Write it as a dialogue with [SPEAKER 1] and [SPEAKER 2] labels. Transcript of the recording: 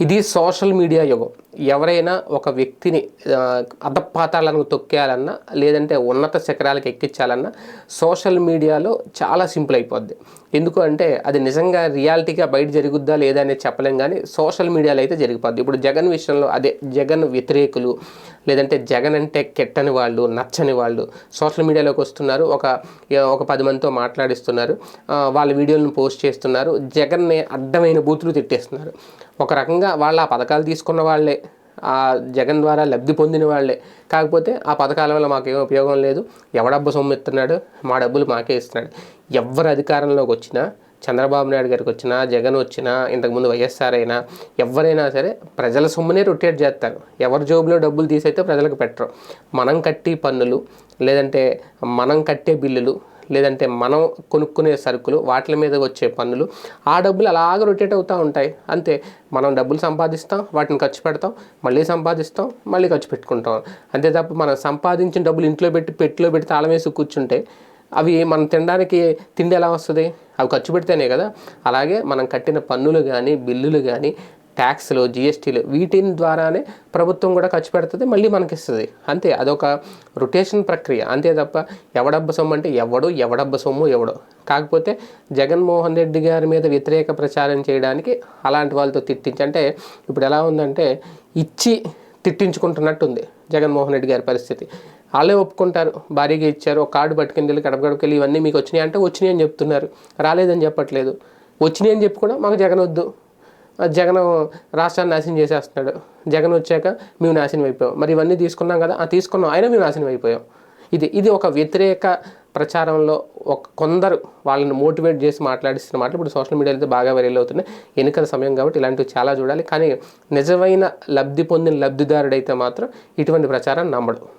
[SPEAKER 1] ఇది social media యుగం ఎవరైనా ఒక వ్యక్తిని అధపాతాలను తొక్కేయాలన్నా లేదంటే ఉన్నత శిఖరాలకు ఎక్కించాలన్నా సోషల్ మీడియాలో చాలా సింపుల్ అయిపోద్ది. ఎందుకు అంటే అది నిజంగా రియాలిటీగా బయట జరుగుద్దా లేదా అనేది చెప్పలేం కానీ సోషల్ మీడియాలో అయితే జరిగిపోద్ది. ఇప్పుడు జగన్ విషయంలో అదే జగన్ వ్యతిరేకులు లేదంటే జగన్ అంటే కెట్టని వాళ్ళు నచ్చని వాళ్ళు సోషల్ మీడియాలోకి వస్తున్నారు. ఒక ఒక పది మందితో మాట్లాడిస్తున్నారు. వాళ్ళ వీడియోలను పోస్ట్ చేస్తున్నారు. జగన్ని అడ్డమైన బూతులు తిట్టేస్తున్నారు. ఒక రకంగా వాళ్ళ ఆ పథకాలు తీసుకున్న వాళ్ళే. ఆ జగన్ ద్వారా లబ్ధి పొందిన వాళ్ళే. కాకపోతే ఆ పథకాల వల్ల మాకేం ఉపయోగం లేదు. ఎవడబ్బు సొమ్ము ఇస్తున్నాడు మా డబ్బులు మాకే ఇస్తున్నాడు. ఎవరు అధికారంలోకి వచ్చినా చంద్రబాబు నాయుడు గారికి వచ్చినా జగన్ వచ్చినా ఇంతకుముందు వైఎస్ఆర్ అయినా ఎవరైనా సరే ప్రజల సొమ్మునే రొటేట్ చేస్తారు. ఎవరి జోబులో డబ్బులు తీసైతే ప్రజలకు పెట్టరు. మనం కట్టి పన్నులు లేదంటే మనం కట్టే బిల్లులు లేదంటే మనం కొనుక్కునే సరుకులు వాటి మీద వచ్చే పన్నులు ఆ డబ్బులు అలాగ రొటేట్ అవుతూ ఉంటాయి. అంతే. మనం డబ్బులు సంపాదిస్తాం వాటిని ఖర్చు పెడతాం మళ్ళీ సంపాదిస్తాం మళ్ళీ ఖర్చు పెట్టుకుంటాం. అంతే తప్ప మనం సంపాదించిన డబ్బులు ఇంట్లో పెట్టి పెట్టిలో పెట్టి తాళం వేసి కూర్చుంటే అవి మనం తినడానికి తిండి ఎలా వస్తుంది? అవి ఖర్చు పెడితేనే కదా. అలాగే మనం కట్టిన పన్నులు కానీ బిల్లులు కానీ ట్యాక్స్లు జిఎస్టీలు వీటిని ద్వారానే ప్రభుత్వం కూడా ఖర్చు పెడుతుంది మళ్ళీ మనకి ఇస్తుంది అంతే అదొక రొటేషన్ ప్రక్రియ. అంతే తప్ప ఎవడబ్బ సొమ్ము అంటే ఎవడు ఎవడబ్బ సొమ్ము ఎవడు. కాకపోతే జగన్మోహన్ రెడ్డి గారి మీద వ్యతిరేక ప్రచారం చేయడానికి అలాంటి వాళ్ళతో తిట్టించి అంటే ఇప్పుడు ఎలా ఉందంటే ఇచ్చి తిట్టించుకుంటున్నట్టుంది జగన్మోహన్ రెడ్డి గారి పరిస్థితి. వాళ్ళే ఒప్పుకుంటారు భారీగా ఇచ్చారు ఒక కార్డు పట్టుకుని వెళ్ళి గడప గడపకి వెళ్ళి ఇవన్నీ మీకు వచ్చినాయి అంటే వచ్చినాయి అని చెప్తున్నారు. రాలేదని చెప్పట్లేదు. వచ్చినాయి అని చెప్పి కూడా మాకు జగన్ వద్దు. జగన్ రాష్ట్రాన్ని నాశనం చేసేస్తున్నాడు. జగన్ వచ్చాక మేము నాశనం అయిపోయాం. మరి ఇవన్నీ తీసుకున్నాం కదా? ఆ తీసుకున్నాం. అయినా మేము నాశనం అయిపోయాం. ఇది ఇది ఒక వ్యతిరేక ప్రచారంలో ఒక కొందరు వాళ్ళని మోటివేట్ చేసి మాట్లాడిస్తున్న మాటలు ఇప్పుడు సోషల్ మీడియాలో అయితే బాగా వైరల్ అవుతున్నాయి. ఎన్నికల సమయం కాబట్టి ఇలాంటివి చాలా చూడాలి. కానీ నిజమైన లబ్ధి పొందిన లబ్ధిదారుడైతే మాత్రం ఇటువంటి ప్రచారాన్ని నమ్మడు.